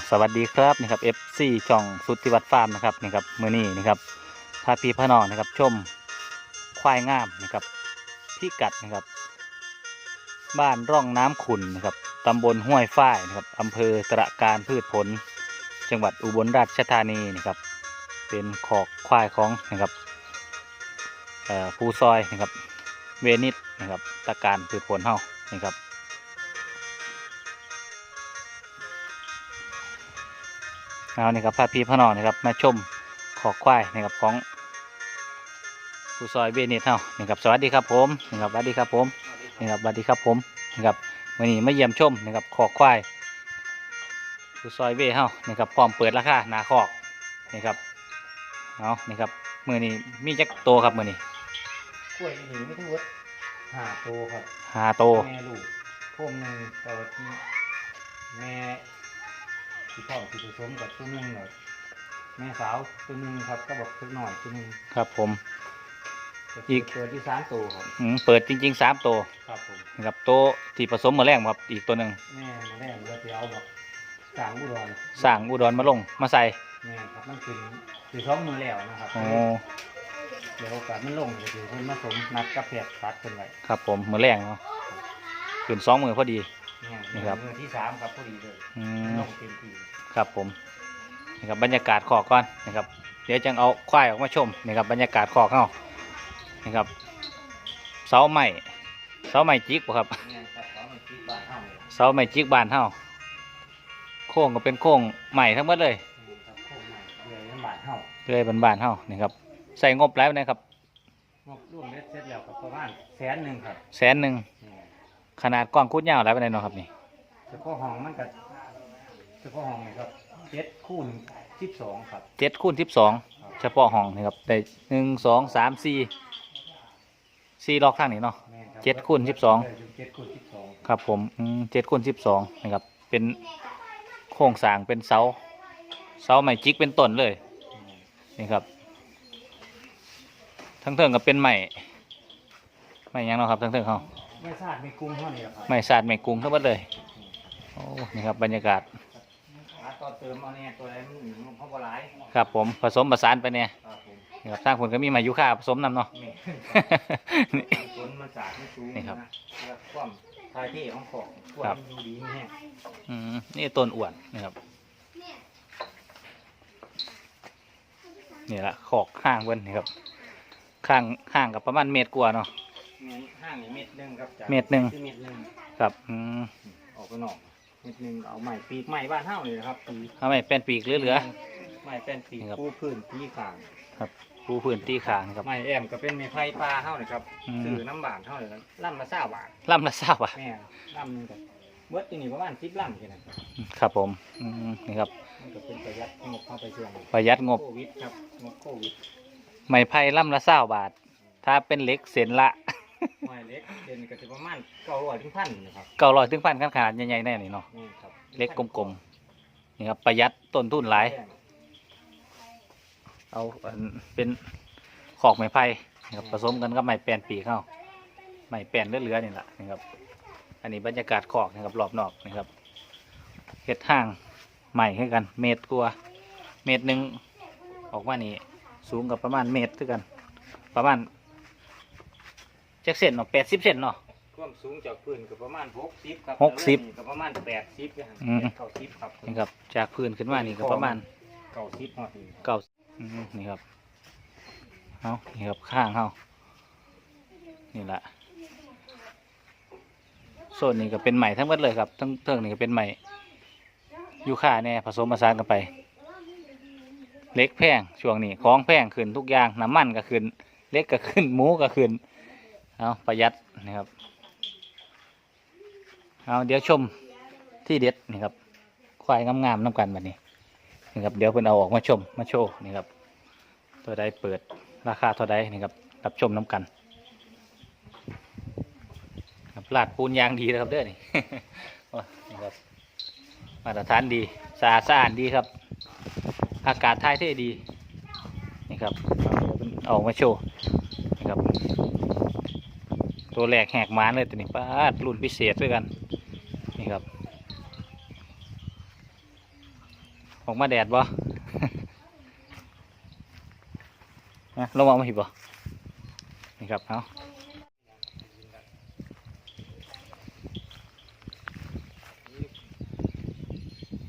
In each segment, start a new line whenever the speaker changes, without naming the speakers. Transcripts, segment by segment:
อสวัสดีครับนี่ครับ FC ช่องสุทธิวัฒน์ฟาร์มนะครับนี่ครับมือนี้นี่ครับพาพี่พนองนะครับชมควายงามนะครับพี่กัดนะครับ บ้านร่องน้ำขุนนะครับตำบลห้วยฝ้ายนะครับอำเภอตระการพืชผล จังหวัดอุบลราชธานีนะครับ เป็นขอกควายของนะครับผู้ซอยนะครับเวนิสนะครับตระการพืชผลเฮานี่ครับ เอานี่ครับพาพี่พ่อน้องนะครับมาชมขอกควายนะครับของผู้ซอยเวนิสเฮานี่ครับสวัสดีครับผมนี่ครับสวัสดีครับผมนี่ครับสวัสดีครับผมนี่ครับวันนี้มาเยี่ยมชมนะครับขอกควายผู้ซอยเวเฮานี่ครับพร้อมเปิดราคาหนาคอกนี่ครับเอานี่ครับมือนี้มีจักโตครับมือนี้
กล้วยหนีไม่ทั้งหมดห้าตัวครับ
หาโต
แม่ลูกพวงหนึ่งแต่ว่าที่แม่ ที่พ่อที่ผสมกับตัวหนึ่งหน่อยแม่สาวตัวหนึ่งครับก็บอกตัวหน่อยตัวหนึ่ง
ครับผมอี
อี
ก
ตัวที่สามตัวครับ
อืมเปิดจริงๆสามโต
ครับผม
นะครับโตที่ผสมมาแรงครับอีกตัวหนึ่ง
แม่มาแรกเราจะเอาแบบสางอุดร
สร้างอุดรมาลงมาใส่
แม่ครับมันเป็นคือท้องมือแล้วนะครับ
โอ้
เดี๋ยวโอกาสมันลงก็คือเพิ่นมาสมนัดกับแพทย์พัดเพิ่นไว้
ครับผมมือแรงเนาะขึ้นสองมือพอดี
แม่
นี่ครับ
มือที่สามครับพอดีเลย
อื
มัน
ม
ลงเต็มที่
ครับผมนี่ครับบรรยากาศขอกก่อนนะครับ เดี๋ยวจังเอาควายออกมาชมนี่ครับบรรยากาศขอกเข้านี่ครับเสาไม้เสาไม้จิกบ่ครับ
แม่ครับเขามันคิดบ้านเฮาเลย
เสาไม้จิกบานเฮาโค้งก็เป็นโค้งใหม่ทั้งหมดเลย
นี่ครับโค้งใหม่เลยน้ำบาดเฮา
เลยบานๆเฮานี่ครับใส่งบแล้วนะครับ
งบรวมเม็ดเสร็จแล้วก็ประมาณแสนหนึ่งครับ
แสนหนึ่ง
นี่
ขนาดกว้างคุดยาวแล้วไปไหนใดเนาะครับนี่
เฉพาะห้องมันก็เฉพาะห้องนี่ครับเจ็ดคูณสิบสองครับ
เจ็ดคูณสิบสองเฉพาะห้องนี่ครับได้หนึ่งสองสามสี่สี่ล็อกข้างนี้เนาะ
แม่นรับ
เจ็ดคูณสิบสอง
เเจ็ดคูณสิบสอง
ครับผมเจ็ดคูณสิบสองนะครับ เป็นโครงสร้างเป็นเสา เสาไม้จิกเป็นต้นเลย นี่ครับ ทั้งเทิงก็เป็นไม้ไม้หยังเนาะครับทั้งเทิงเขา
ไม่ทราบมีกรุ้งเท่านี้แหละครับ
ไม้สาดไม้กรุงทั้งหมดเลยโอ้นี่ครับบรรยากาศ
หาต่อเติมเอาเนี่ยตัวอะไรมันหนึ่งมันเพราะว่าหลาย
ครับผมผสมผสานไปเนี่ย
ครับผม
นี่ครับสร้างผลก็มีไม้ยูคาผสมนำเนาะ
แม่
นี่
ผลมันสาดไม่สูง
นี่ครับ
นะแล้วความทายที่ของของพวก
ครับ
มันอยู่ดีไม่แห้ง
อืมนี่ต้นอ้วนนะครับนี่แหละขอกข้างเบิ้นนี่ครับข้างข้างกับประมาณเมตรกว่าเนาะ
มีห้างนี่เม็ดหนึ่งครับจาก
เม็ดหนึ่ง
ที่เม็ดหนึ่ง
ครับอืม
ออกไปนอกเม็ดหนึ่งเอาใหม่ปีกใหม่บ้านเฮ้าเลยนะครับปี
ทำไมเป็นปีกเหลือเหลือ
ใหม่เป็นปีก
นี่ครับ
ปูพื้นปีกลาง
ครับปูพื้นตีขางนะครับ
ใหม่แอมก็เป็นไม้ไผ่ปลาเฮ้าเลยครับ
อืม
ซื้อน้ำบานเฮ้าเลยครับล่ำละเศร้าบาท
ล่ำละเศร้าอะ
แม่ล่ำหนึงก็เบิดที่นี่ประมาณสิบล่ำแค่นั้นครับ
ครับผมอืมนี่ครับ
มันก็เป็นประหยัดงบเข้าไปช่วง
ประหยัดงบ
โควิดครับงบโควิด
ไม้ไผ่ล่ำละเศร้าบาท ถ้าเป็นเหล็กเส้นละ
ไม้เล็กเด่นก็จะประมาณเก้าร้อยถึงพันนะครับ
เก้าร้อยถึงพันขนาดใหญ่ๆแน่นี่เนาะ
นี่ครับ
เล็กกลมๆนี่ครับประหยัดต้นทุนหลาย เอาอันเป็นขอกไม้ไผ่นะครับผสมกันกับไม้แปลนปีกเข้าไม้แปลนเหลือๆนี่แหละนะครับ อันนี้บรรยากาศขอกนะครับรอบนอกนะครับเฮ็ดห้างใหม่ให้กัน เมตรกว่าเมตรหนึ่งออกมานี่สูงกับประมาณเมตรด้วยกัน ประมาณ จักเซนเนาะแปดสิบเซนเนาะ
ความสูงจากพื้นก็ประมาณหกสิบครับ
หกสิบ
แล้วนี่ก็ประมาณแปดสิบนะ
อืม
เก้าสิบครับ
นี่ครับ จากพื้นขึ้นมานี่ก็ประมาณ
เก้าสิบหอดนี่
เก้าอืมนี่ครับเอานี่ครับข้างเฮานี่แหละโซนนี้ก็เป็นใหม่ทั้งหมดเลยครับ ทั้งเทิงนี่ก็เป็นใหม่ยูคาแน่ผสมผสานกันไปเล็กแพงช่วงนี้ของแพงขึ้นทุกอย่างน้ำมันก็ขึ้นเล็กก็ขึ้นหมูก็ขึ้น เอาประหยัดนะครับเอาเดี๋ยวชมที่เด็ดนี่ครับควายงามๆน้ำกันแบบนี้นี่ครับเดี๋ยวเพิ่นเอาออกมาชมมาโชว์นี่ครับตัวใดเปิดราคาเท่าใดนี่ครับรับชมน้ำกันครับลาดปูนยางดีนะครับเด้อนี่นี่ครับมาตรฐานดีสะอาดสะอาดดีครับ อากาศถ่ายเท่ดีนี่ครับเอาเดี๋ยวเพิ่นเอาออกมาโชว์นี่ครับ ตัวแรกแหกมานเลยตัวนี้ป้ารุ่นพิเศษด้วยกันนี่ครับ ออกมาแดดบ่นะลงมามาหิบบ่นี่ครับเอา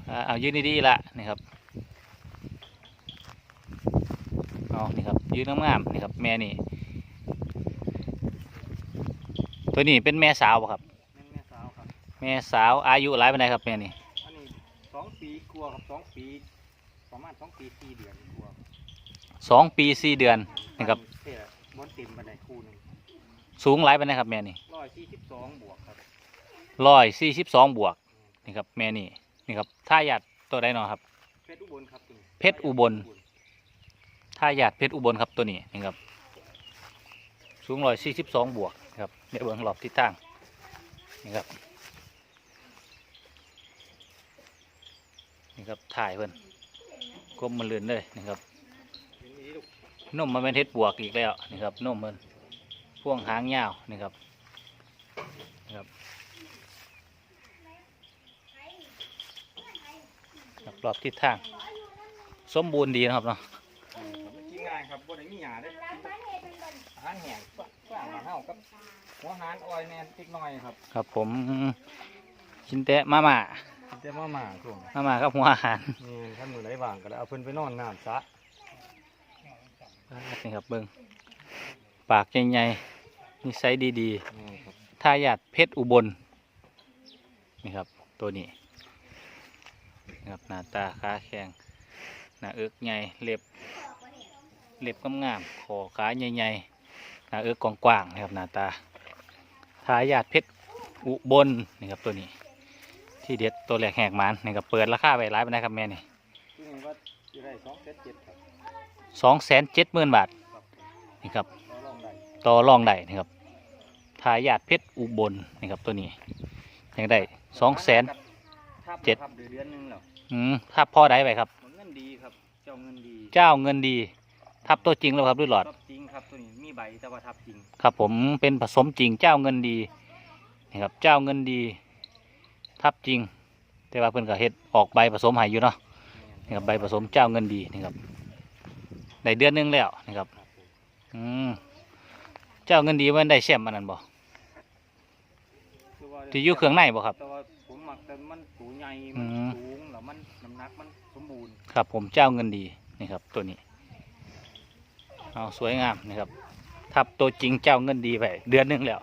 อ่าเอายืนดีๆละนี่ครับเอานี่ครับยืนงามๆนี่ครับแม่นี่ ตัวนี้เป็นแม่สาวบ่ครับ
แม่แม่สาวครับ
แม่สาวอายุหลายปานใดครับแม่นี่
อันนี้สองปีกลัวครับสองปี ประมาณสองปีสี่เดือนกลัว
สองปีสี่เดือนนี่ครับ
เท่บนติมบันไดคู่หนึ่ง
สูงหลายปานใดครับแม่นี่
ร้อยสี่สิบสองบวกครับ
ร้อยสี่สิบสองบวกนี่ครับแม่นี่นี่ครับท่าหยาดตัวใดเนาะครับ
เพชรอุบลครับตัวนี้
เพชรอุบล ท่าหยาดเพชรอุบลครับตัวนี้นี่ครับสูงร้อยสี่สิบสองบวกครับ เดี๋ยวเบื้งหลอบทิศทางนี่ครับ นี่ครับถ่ายเพิ่นกลมมันเลือนเลยนี่ครับ
เห็นนี้ลูก
นุ่มมันเป็นเฮ็ดบวกอีกแล้วนี่ครับนมมันพ่วงหางยาวนี่ครับนี่ครับครับรอบทิศทาง สมบูรณ์ดีนะครับเนาะ
มันกินง่ายครับบ่ได้มีหยาเด้ออาหารแห้งฝรั่งมาเฮากับหัวหารออยแน่ติกหน่อยครับ
ครับผมชินแตะมาม่า
แต่มาหมาช่วง
มาม่ากับหัวอาหาร
นี่ท่านมือไหนว่างก็ได้เอาเพิ่นไปนอนน้ำซะ
นี่ครับเบิ้งปากใหญ่ๆนิสัยดี
นี่ครับ
ๆทายาทเพชรอุบลนี่ครับตัวนี้นี่ครับหน้าตาขาแข็งหน้าเอิกใหญ่เล็บ เล็บงามๆคอขาใหญ่ๆหน้าเอิกกว้างๆนะครับหน้าตาทายาทเพชรอุบลนี่ครับตัวนี้ ที่เด็ดตัวแหลกแหกมันนี่ครับเปิดราคาไปร้ายไปนะครับแม่นี่
ที่นี่ว่าจะได้สองเซตเจ็ดครับ
สองแสนเจ็ดหมื่นบาทนี่ครับ
ต่อรองได้
ต่อรองได้นี่ครับทายาทเพชรอุบลนี่ครับตัวนี้ยังได้สองแสน
ทับ
เจ็ด
ครับเดือนหนึงแล้ว
อืมถ้าพ่อได้ไปครับ
เงินดีครับ เจ้าเงินดี
เจ้าเงินดี ทับตัวจริงแล้วครับด้วยหลอด
ทับจริงครับตัวนี้มีใบแต่ว่าทับจริง
ครับผมเป็นผสมจริงเจ้าเงินดีนี่ครับเจ้าเงินดี ทับจริง แต่ว่าเพิ่นก็เฮ็ดออกใบผสมให้อยู่เนาะนี่ครับใบผสมเจ้าเงินดีนี่ครับได้เดือนหนึงแล้วนี่ครับ
ครับผม
อืมเจ้าเงินดีมันได้แชมป์อันนั้นบ่
คือว่า
ที่อยู่เครื่องในบ่ครับ
แต่ว่าผมมักแต่มันสูงใหญ่
อื
มัน
ม
สูงแล้วมันน้ำหนักมันสมบูรณ์
ครับผมเจ้าเงินดีนี่ครับตัวนี้ เอาสวยงามนี่ครับทับตัวจริงเจ้าเงินดีไปเดือนหนึงแล้ว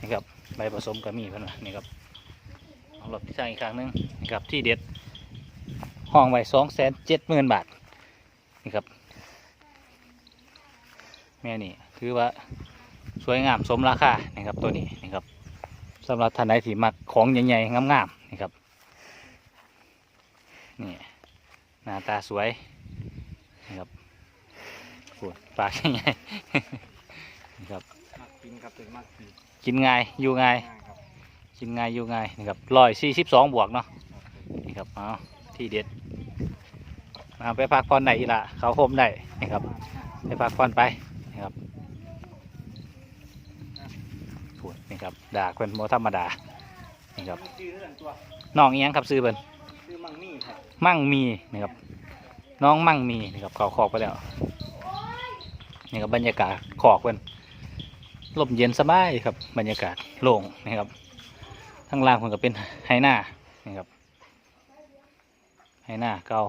นี่ครับใบผสมก็มีเพิ่นว่านี่ครับเอาหลบที่สร้างอีกครั้งหนึงนี่ครับที่เด็ดห้องไว้สองแสนเจ็ดหมื่นบาทนี่ครับแม่นี่ถือว่าสวยงามสมราคานี่ครับตัวนี้นี่ครับสำหรับท่านใดที่มักของใหญ่ๆงามๆนี่ครับนี่หน้าตาสวย โอ้ยปากใหญ่ๆนี่ครับ
มักกินครับตัวนี้มักกิน
กินง่ายอยู่ง่าย
ง่ายครับ
กินง่ายอยู่ง่ายนี่ครับร้อยสี่สิบสองบวกเนาะนี่ครับเอาที่เด็ดเอาไปพักผ่อนได้อีละเขาโฮมได้นี่ครับไปพักผ่อนไปนี่ครับพูดนี่ครับด่าเป็นโมธรรมดานี่ครับ
ชื่อเรื่องตัว
น้องเอียงครับซื้อเพิ่น
ชื่อมังมี่ครับ
มั่งมีนี่ครับน้องมั่งมีนี่ครับเขาขอกไปแล้ว นี่ครับบรรยากาศขอกเพิ่นลมเย็นสบายครับ บรรยากาศโล่งนี่ครับข้างล่างเพิ่นก็เป็นไฮหน้านี่ครับไฮหน้าเก่า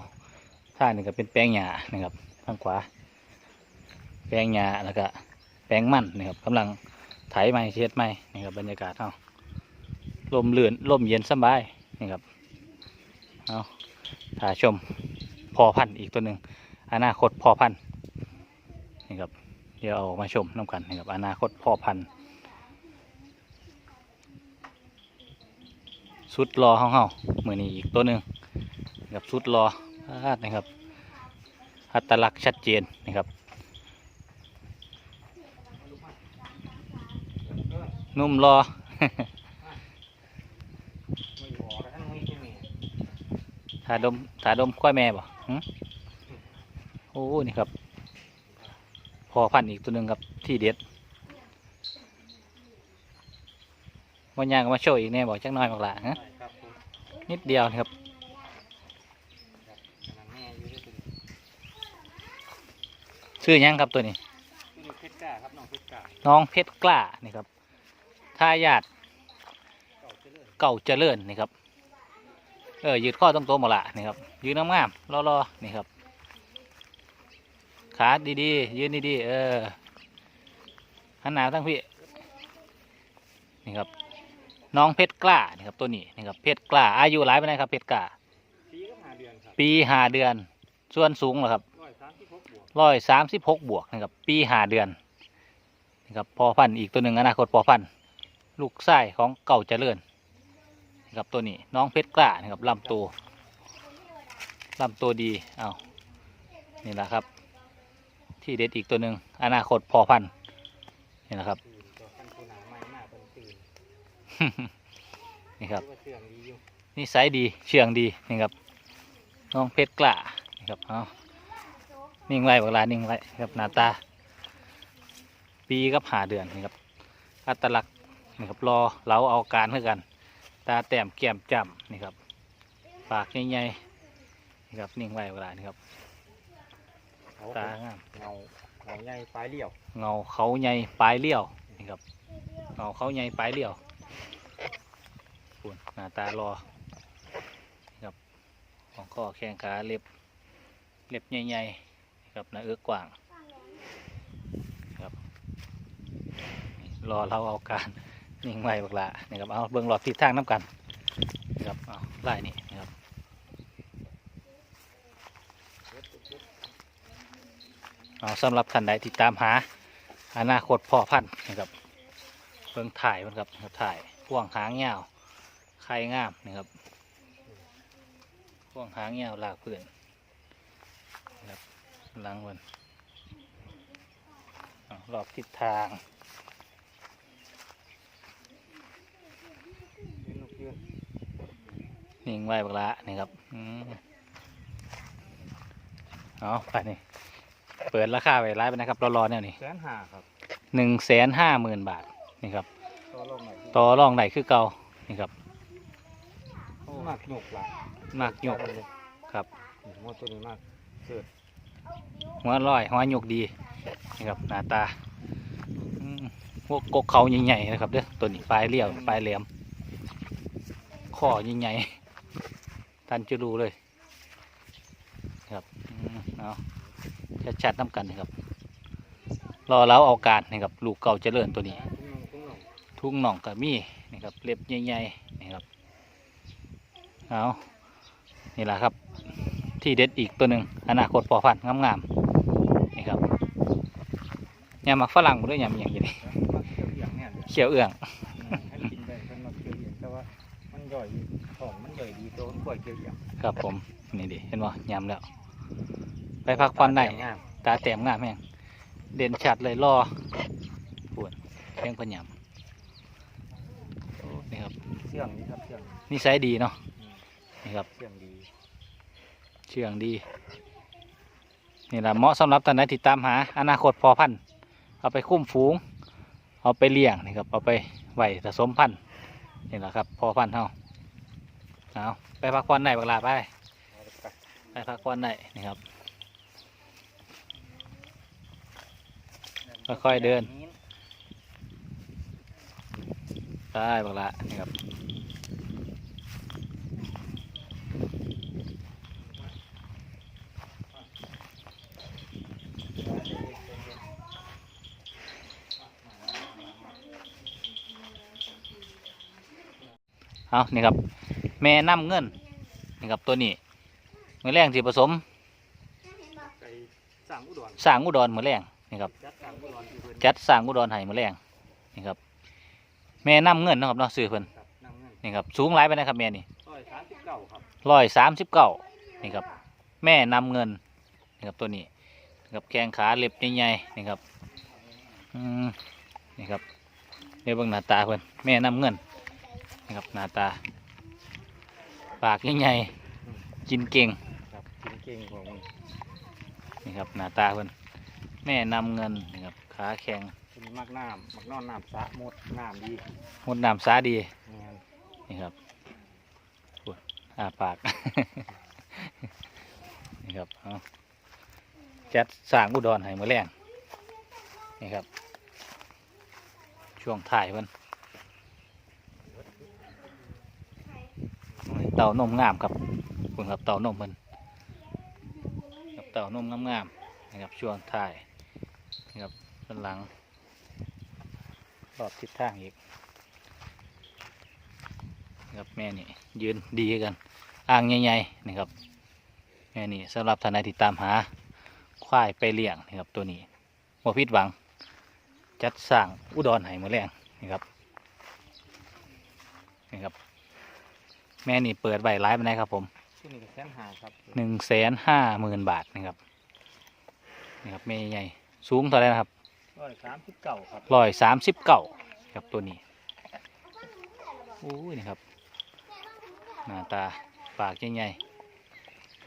ท่างนี่ก็เป็นแปลงหญ้านะครับข้างขวา แปลงหญ้าแล้วก็แปลงมันนี่ครับกำลังไถไม้เช็ดไม้นี่ครับบรรยากาศเฮาลมเลื่อนลมเย็นสบายนี่ครับเอาถ่ายชมพอพันธุ์อีกตัวหนึ่งอนาคตพอพันธุ์ นี่ครับเดี๋ยวเอามาชมน้ำกันนี่ครับอนาคตพ่อพันธุ์สุดรอเฮาเฮามือนี้อีกตัวหนึ่งนี่ครับสุดรอพาดนะครับอัตลักษณ์ชัดเจนนะครับนุ่มรอ
ไม่อยู่ออกแล้านไม่ใช่แม่
ถาดมถาดมควายแม่บ่โอ้นี่ครับ พอพันอีกตัวหนึ่งครับที่เด็ดวันยางก็มาโชว์อีกแน่บอกจักน้อยบอกละฮะนิดเดียวครับชื่อยังครับตัวนี้
น้องเพชรกล้า
นี่ครับทายาท
เก่าเจริญ
นี่ครับเออยืดข้อตรองตัวหมดละนี่ครับยืดน้ำงามรอๆนี่ครับ ขาดีๆ ยืนดีๆ เออหันหน้าทั้งพี่ นี่ครับ น้องเพชรกล้า นี่ครับ ตัวนี้ นี่ครับ เพชรกล้า อายุหลายไปไหนใดครับ เพชรกล้า
ปีก็หาเดือนครับ
ปีห้าเดือน ส่วนสูงเหรอครับ
ร้อยสามสิบหกบวก
ร้อยสามสิบหกบวกนะครับ ปีห้าเดือนนะครับ พอพันธุ์อีกตัวหนึ่งอนาคตพอพันธุ์ลูกไส้ของเก่าเจริญนะครับตัวนี้ น้องเพชรกล้า นะครับลำตัวลำตัวดี เอานี่แหละครับ ที่เด็ดอีกตัวหนึ่งอนาคตพอพันนี่แหละครับ
นี่
ครับ
ว่าเสื่องดีอยู่
นิสัยดีเชื่องดีนี่ครับน้องเพชรกล้านี่ครับเอานิ่งไว้เวลานิ่งไว้ครับหน้าตา ปีกับหาเดือนนี่ครับอัตลักษณ์นี่ครับรอเราเอาการเพื่อกัน ตาแต้มแก้มจำนี่ครับปากใหญ่ๆนี่ครับนิ่งไว้เวลานี่ครับ ตางาม
เงาเงาใหญ่ปลายเลี้ยว
เงาเขาใหญ่ปลายเลี้ยวนี่ครับเงาเขาใหญ่ปลายเลี้ยวปุ่นหน้าตารอนี่ครับของข้อแข้งขาเล็บเล็บใหญ่ๆนี่ครับหน้าเอื้อกว้างครับนี่รอเราเอาการนิ่งไว้บักละนี่ครับเอาเบิ่งหลอดทิศทางน้ำกันนี่ครับเอาไล่นี่นะครับ เอาสำหรับท่านใดที่ตามหาอนาคตพ่อพันธุ์นะครับเบิ่งถ่ายมันครับนกับถ่ายพ่วงหางยาวไข่งามนะครับพ่วงหางยาวลากเพื่อนนะครับหลังมันรอบทิศทาง
นิ่
งไว้บักละนี่ครับอืมเอไปนี่ เปิดราคาไว้ร้ายไปนะครับรอๆเนี่ยนี่
แสนห้าครับ
หนึ่งแสนห้าหมื่นบาทนี่ครับ
ต่อรองหน่อย
ต่อรองไหนคือเก่านี่ครับ
มากหยกหละ
มากหยกครับ
มอตัวนี้มากเสือ
หัวลอยหัวหยกดีนี่ครับหน้าตาอืมพวกกกเขาใหญ่ๆนะครับเด้อตัวนี้ปลายเลี้ยวปลายแหลมข้อใหญ่ๆท่านจะรู้เลยครับอืมเอา ชัดๆน้ำกันนะครับ รอแล้วเอาการนะครับ ลูกเก่าเจริญตัวนี้
ทุ่งนองทุ่งนอง
ทุ่งหน่องกับมีนี่ครับ เล็บใหญ่ๆนี่ครับ เอานี่แหละครับ ที่เด็ดอีกตัวหนึ่งอนาคตพอพันธุ์งามๆนี่ครับยำมักฝรั่งบ่ด้วยยำอย่างนี้
มักเขียวเหี่ยงเนี่ยเดี๋ยว
เขียวเอื้อง
ให้กินได้เพิ่นมักเขียวเหี่ยงแต่ว่ามันย่อยของมันย่อยดีตัวมันกล้วยเขียวเหี่ยง
ครับผม นี่ดิเห็นบ่ยำแล้ว ไปพักผ่อนได้
งาม
ตาแต้มงามแม่งเด่นชัดเลยรอปวดแข้งพนยำโอ้นี่ครับ
เชื่องนี่ครับเชื่อง
นิสัยดีเนาะ
อืม
นี่ครับ
เชื่องดี
เชื่องดีนี่แหละเหมาะสำหรับท่านใดที่ตามหา อนาคตพอพันธุ์เอาไปคุ้มฝูง เอาไปเลี้ยงนี่ครับเอาไปไหวผสมพันธุ์นี่แหละครับพอพันธุ์เฮาเอาไปพักผ่อนได้บักลาไป
เอาไป
ไปพักผ่อนได้นี่ครับ ค่อยๆเดินได้บักละนี่ครับเอานี่ครับ แม่น้ำเงินนี่ครับตัวนี้มือแรงที่ผสม
ไปสร้างอุดร
สร้างอุดรมือแรง นี่ครับ
จัดสร้างอุดรที่เพิ่น
จัดสร้างอุดรให้มือแรงนี่ครับ แม่น้ำเงินเนาะครับเนาะซื้อเพิ่น
ครับนั่งเงิน
นี่ครับสูงหลายไปนะครับแม่นี่
ร้อยสามสิบเก้าครับ
ร้อยสามสิบเก้านี่ครับ แม่นำเงินนี่ครับตัวนี้นี่ครับแข้งขาเล็บใหญ่ๆนี่ครับอืมนี่ครับเดี๋ยวเบิ่งหน้าตาเพิ่นแม่นำเงินนี่ครับหน้าตา ปากใหญ่ๆกินเก่ง
ครับกินเก่งของมัน
นี่ครับหน้าตาเพิ่น แม่นำเงินนี่ครับขาแข็ง
เป็นมักน้ำมักนอนน้ำสะหมดน้ำดี
มดน้ำสาดี
แม่น
นี่ครับพูดอาปาก นี่ครับเอาจัดสร้างอุดรให้มือแรงนี่ครับ ช่วงถ่ายมันเต่านมงามครับคุณครับเต่านมมันครับเต่านมงามๆนะครับช่วงถ่ายนะครับ ด้านหลัง รอบทิศทางอีกนะครับแม่นี่ยืนดีกันอ่างใหญ่ๆนะครับแม่นี่สำหรับท่านใดที่ตามหาควายไปเลี้ยงนะครับตัวนี้โมพิดหวัง จัดสร้างอุดรให้มาแรงนี่ครับนี่ครับ แม่นี่เปิดใบไร้ไปไหนครับผม
ที่นี่ก็แสนหาครับ
หนึ่งแสนห้าหมื่นบาทนะครับนี่ครับแม่ใหญ่สูงเท่าไหรนะครับ
ร้อยสามสิบเก้าครับ
ร้อยสามสิบเก้าครับตัวนี้โอ้ยนี่ครับ หน้าตาปากใหญ่ๆ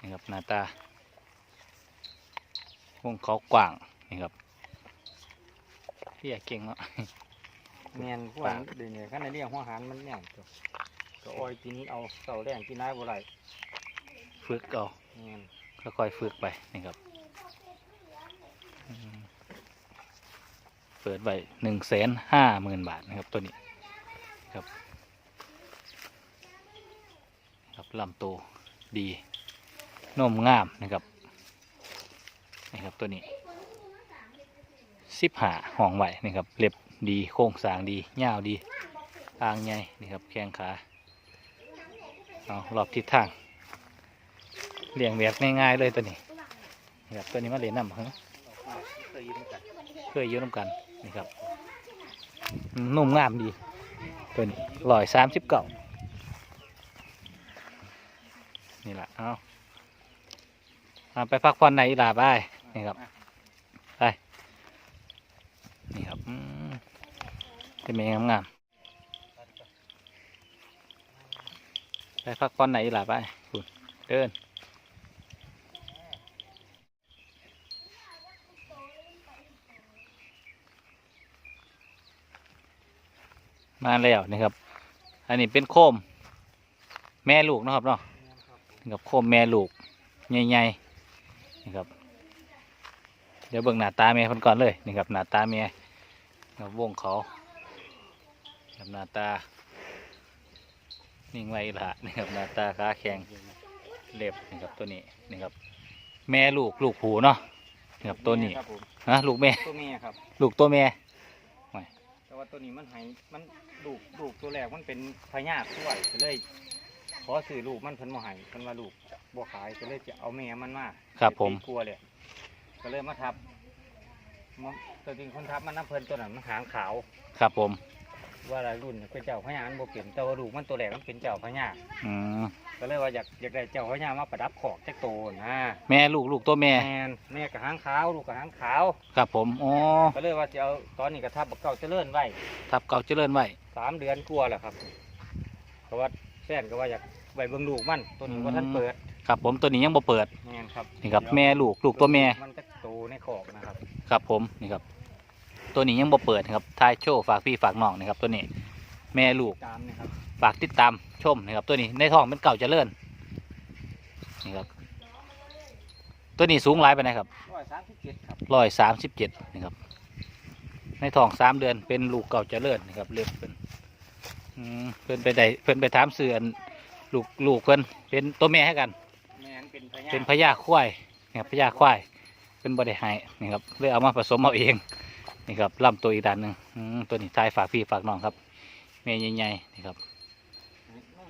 นี่ครับหน้าตาพวงเขากว้างนี่ครับพี่อยากเก่งเนาะ
แมนพวกนั้นเดี๋ยวนี้ขั้นในเรียกหัวหารมันเนี่ยตัวก็อ้อยกินเอาเสาแรงกินได้บ่ไร
ฝึกเอา
แมน
ค่อยๆฝึกไปนี่ครับอืม เปิดไว้หนึ่งแสนห้าหมื่นบาทนะครับตัวนี้ครับครับลำโตวดีนมงามนะครับนี่ครับตัวนี้สิบหาห้องไหวนี่ครับเล็บดีโครงสางดียาดีอ่างใหญ่นี่ครับแข้งขาเอารอบทิศทางเลี้ยงแบบง่ายๆเลยตัวนี้นี่ครับตัวนี้มาเลี้ยงน้ำ
เคยยินกัน
เคยอยืนน้ำกัน นี่ครับนุ่มงามดีตัวนี้ร้อยสามสิบเก้านี่แหละเอาเอาไปพักผ่อนในอีหลาไปนี่ครับไปนี่ครับอืมเป็นเมงงามๆไปพักผ่อนในอีหลาไปคุณเดิน มาแล้วนะครับ อันนี้เป็นโคม แม่ลูกเนาะครับเนาะนี่ครับโคมแม่ลูกใหญ่ๆนี่ครับ เดี๋ยวเบิ่งหน้าตาแม่คนก่อนเลยนี่ครับหน้าตาแม่ครับวงเขาครับหน้าตานิ่งไว้ละนี่ครับหน้าตาขาแข็งเล็บนี่ครับตัวนี้นี่ครับ แม่ลูกลูกผูเนาะนี่ครับตัวนี้
ครับผม
ฮะลูกแม่
ตัวเมียครับ
ลูกตัวแม่
แต่ ว่าตัวนี้มันหายมันลูกลูกตัวแรกมันเป็นพญาติด้วยก็เลย ขอซื้อลูกมันเพิ่นบ่ใหายเพิ่นว่าลูกบ่ขายก็เลยจะเอาแม่มันมา
ครับผม
กลัวเลยก็เลยมาทับมันตัวจริงคนทับมันน้ำเพิ่นตัวนั้นมันหางขาว
ครับผม
ว่าอะไรรุ่นเป็นเจ้าพญามันบ่เป็นแต่ว่าลูกมันตัวแรกมันเป็นเจ้าพญา
อืม
ก็เลยว่าอยากอยากได้เจ้าพญามาประดับขอกจักโตนะ
แม่ลูกลูกตัวแม่
แม่นแม่กับหางขาวลูกกับหางขาว
ครับผมอ๋อ
ก็เลยว่าจะเอาตอนนี้ก็ทับบักเก่าเจริญไว้
ทับเก่าเจริญไว้
สามเดือนกลัวาแล้วครับเพราะว่าแฟนก็ว่าอยากไว้เบิ่งลูกมันตัวนี้ว่าท่านเปิด
ครับผมตัวนี้ยังบ่เปิด
แม่นครับ
นี่ครับแม่ลูกลูกตัวแม่
มันก็โตในขอกนะครับ
ครับผมนี่ครับ ตัวนี้ยังบ่เปิดนะครับทายโชว์ฝากพี่ฝากน้องนะครับ ตัวนี้ แม่ลูก
ตามนะครับ
ฝากติดตามชมนะครับ ตัวนี้ในท้องเป็นเก่าเจริญนี่ครับ ตัวนี้สูงหลายไปนะครับ
ร้อยสามสิบเจ็ดครับ
ร้อยสามสิบเจ็ดนะครับ ในท้องสามเดือนเป็นลูกเก่าเจริญนะครับเลือกเป็นอืมเพิ่นไปได้เพิ่นไปถามเสืออันลูกลูกเพิ่นเป็นตัวแม่ให้กัน
แม่นเป็นพญา
เป็นพญาควายนะครับพญาควายเป็นบริหายนี่ครับเลยเอามาผสมเอาเอง นี่ครับลำตัวอีกด้านหนึ่งอืมตัวนี้ทายฝากพี่ฝากน้องครับแม่ใหญ่ๆนี่ครับ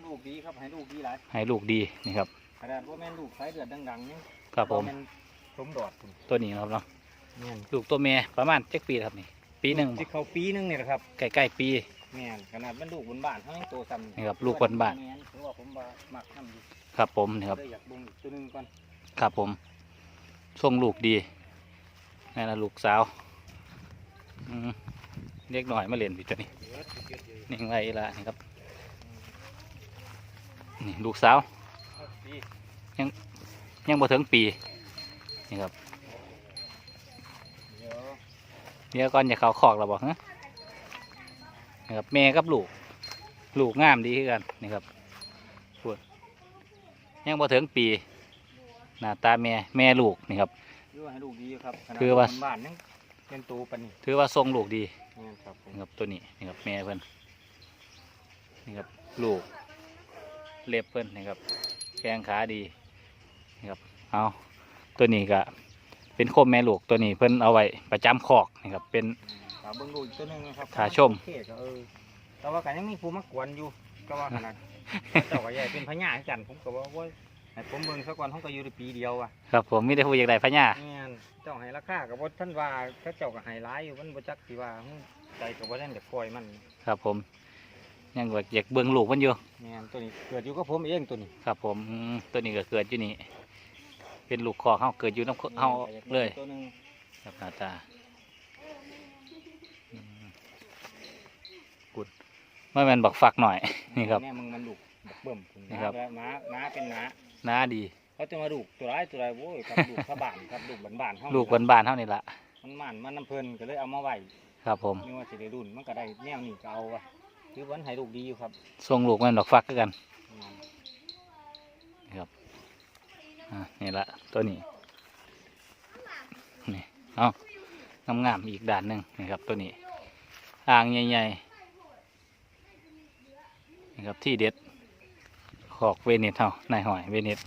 ลูกดีครับให้ลูกดีหลาย
ให้ลูกดีนี่ครับ
ขนาดว่าแม่นลูกสายเลือดดังๆนี่
ครับผม
แนสมดอดพุ่น
ตัวนี้นะครับเนาะ
แม่น
ลูกตัวแม่ประมาณเจ็ดปีครับนี่ปีหนึ่ง
ที่เขาปีหนึงนี่แหละครับ
ใกล้ๆปี
แม่นขนาดมันลูกบนบ้านเขายังโตซ้ำ
นี่ครับลูกบนบ้าน
แม่นเพราะว่าผมว่ามักน้ำอยู่
ครับผมนี่ครับ
เลยอยากเบ่งอีกตัวหนึงก่อน
ครับผมส่งลูกดีนี่นละลูกสาวอืม เรียกหน่อยมาเรียนพี่ตัวนี้
เดี๋ยวสิเก็บอยู่
นี่ไงละนี่ครับนี่ลูกสาว
เอาดี
ยังบ่ถึงปีนี่ครับ
เดี๋ยว
เดี๋ยวก่อนจะเข้าคอกเราบอกฮะนี่ครับแม่กับลูก ลูกงามดีคือกันนี่ครับพูดยังบ่ถึงปีหน้าตาแม่แม่ลูกนี่ครับ
ถือว่าให้ลูกดีอยู่ครับขนาด
ถือว่า
บ้านๆยัง เป็นตูปานนี่
ถือว่าทรงลูกดี
นี่ครับผม
นี่ครับตัวนี้นี่ครับแม่เพิ่นนี่ครับลูกเล็บเพิ่นนี่ครับแข้งขาดีนี่ครับเอาตัวนี้ก็เป็นโคมแม่ลูกตัวนี้เพิ่นเอาไว้ประจำคอกนี่ครับเป็น
ขาเบิ้งลูกอีกตัวหนึงนะครับ
ขาชม
โอเคก็เออแต่ว่าก็ยังมีผู้มากวนอยู่ก็ว่าขนาด เจ้าก็ใหญ่เป็นพญาจันผมก็ว่าโอ้ย ให้ผมเบิ่งซะก่อนผมก็อยู่ได้ปีเดียวอะ
ครับผมมีแต่ผู้อยากได้พญา
เนี่ยเจ้าให้ราคากับบ่ท่านว่าเขาเจ้าก็ให้ร้ายอยู่มันบ่จักสิว่าหึใจก็บ่ได้อยากปล่อยมัน
ครับผม ยังว่าอยากเบิ่งลูกมันอยู่
เนี่ยตัวนี้เกิดอยู่กับผมเองตัวนี้
ครับผมอืมตัวนี้ก็เกิดอยู่นี่เป็นลูกคอกเฮาเกิดอยู่น้ำเฮาเลย
ตัวหนึง
ครับหน้าตาอืมกุดไม่แมนบอกฝักหน่อย นี่ครับ
แม่มึงมันดุบักเบิ่มคุณ
นี่ครับ
หมาหมาเป็นหมา
น้าดี
เขาจะมาดุตัวร้ายตัวร้ายโว้ยครับดุขบ้านครับดุบ้านๆเฮา
ลูกบานๆเท่านี้ละ
มันมันมันน้ำเพลินก็เลยเอามาไว้
ครับผม
นี่ว่าสิได้รุ่นมันก็ได้แนวนี้ก็เอาวะคือวันให้ลูกดีอยู่ครับ
ทรงลูกแมันดอกฟักคือกัน
อืม
อ่านี่ละตัวนี้นี่เอางามๆอีกด่านหนึ่งนี่ครับตัวนี้อ่างใหญ่ๆนี่ครับที่เด็ด ขอกเวนิสเท่านายหอยเวนิส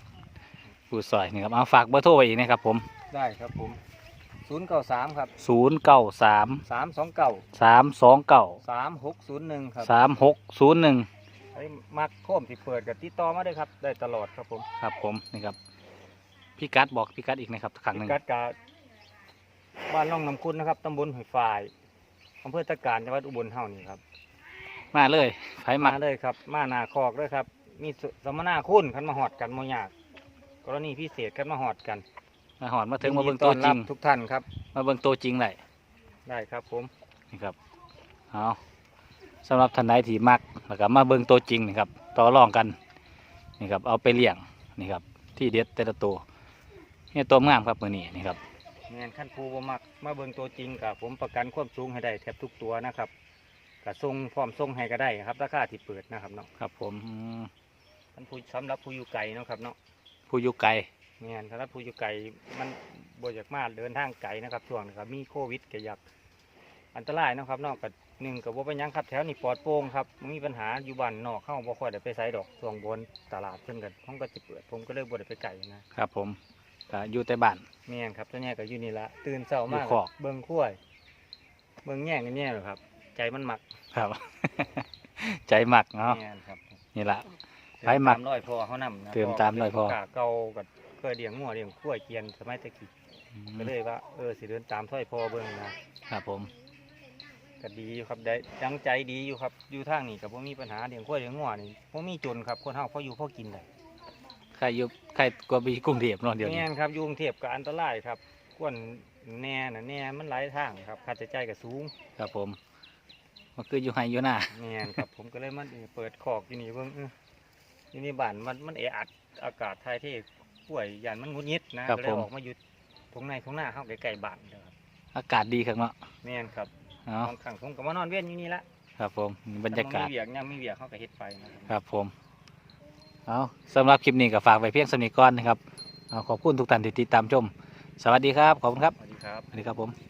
ปูซอยนี่ครับเอาฝากเบอร์โทรไว้อีกนะครับผม
ได้ครับผมศูนย์เก้าสามครับ
ศูนย์เก้าสาม
สามสองเก้า
สามสองเก้า
สามหกศูนย์หนึ่งครับ
สามหกศูนย์หนึ่ง
ไอ้มักโค้มที่เปิดกับติดต่อมาได้ครับ ได้ตลอดครับผม
ครับผมนี่ครับพี่กัดบอกพี่กัดอีกนะครับครั้งหนึ่ง
กัดกาบ้านล่องน้ำคุณนะครับตำบลหอยฝายอำเภอตะการจังหวัดอุบลเฮานี่ครับ
มาเลยไผมา
มาเลยครับ มาหนาคอกด้วยครับ มีสสัมมนาคุณขันมาหอดกันโมยากกรณีพิเศษขันมาหอดกัน
มาหอนมาถึงมาเบิ่ง
ยินดี
ตัว
อน
จริ
รั
ง
บทุกท่านครับ
มาเบิ่งตัวจริงเลย
ได้ครับผม
นี่ครับเอาสำหรับท่านใดที่มักแล้วก็มาเบิ่งตัวจริงนี่ครับต่อรองกันนี่ครับเอาไปเลี้ยงนี่ครับที่เด็ดแต่ละตัวนี่ตัวงามครับมือนี้นี่ครับ
แมนขั้นครูบ่มักมาเบิ่งตัวจริงกับผมประกันความสูงให้ได้แทบทุกตัวนะครับกับทรงพร้อมทรงให้ก็ได้ครับราคาที่เปิดนะครับเนาะ
ครับผมอืม
ท่านผู้สำหรับผู้อยู่ไกลเนาะครับเนาะ
ผู้อยู่ไกล
แมนสำหรับผู้อยู่ไกลมันบ่อยากมาเดินทางไกลนะครับช่วงนี้ครับมีโควิดก็อยากอันตรายเนาะครับเนอกกับหนึ่งกับว่าเป็นหยังครับแถวนี้ปลอดโปร่งครับบ่มีปัญหาอยู่บ้านนอกเข้าบ่ค่อยได้ไปไสดอกช่วงบนตลาดเพิ่นกันผมก็จะเปิดผมก็เลยบ่ได้ไปไกลนะครับ
ผมก็อยู่แต่บ้าน
แม่นครับตัวเนี้ยก็อยู่นี่ละตื่นเช้ามา
อยู่คอก
เบิ่งคุ้ยเบิ่งแย่งกันแย่เลยครับ ใจมันมัก
ครับ ใจมักเนาะ
แม่นครับ
นี่ละ
เติ
ไปมัก
ตามร้อยพ่อเขานำนะ
เติมตามร้อยพ่อ
กาเก่ากับเคยเลี้ยงงัวเลี้ยงคุ้ยเกียนสมัยตะกี้
อืม
ก็เลยว่าเออสิเดินตามถ้อยพ่อเบิ่งนะครับ
ผม
ก็ดีอยู่ครับได้ยังใจดีอยู่ครับอยู่ทางนี้ก็บ่มีปัญหาเลี้ยงคุ้ยเลี้ยงงัวนี่บ่มีจนครับคนเฮาพออยู่พอกินได้
ใครอยู่ใครกว่าบีกรุงเทพเนาะเดี๋ยวนี้
แม่นครับอยู่กรุงเทพก็อันตรายครับกวนแน่น่ะแน่มันหลายทางครับค่าใช้จ่ายก็สูง
ครับผมมันคืออยู่ไฮอยู่หน้า
แม่นครับผมก็เลยมันเปิดขอกอยู่นี่เบิ่งเอออยู่นี่บ้านมันมันแออัดอากาศไทยที่ป่วยยานมันงุดงิดนะครับก็เลย
ผม
ออกมาอยู่ตรงในตรงหน้าเฮาใกล้ๆบ้านเด้อครับ
อากาศดีครับเนาะ
แม่นครับ
เอา
บางครั้งผมก็มานอนเวียนอยู่นี่ละ
ครับผมบรรยากาศ
แต่มันมีเวียกยังมีเวียกเฮาก็เฮ็ดไปนะครับ
ครับผม เอาสำหรับคลิปนี้ก็ฝากไว้เพียงสำนีก่อนนะครับเอาขอบคุณทุกท่านที่ติดตามชม สวัสดีครับ ขอบคุณครับ
สวัสดีครับ
สวัสดีครับผม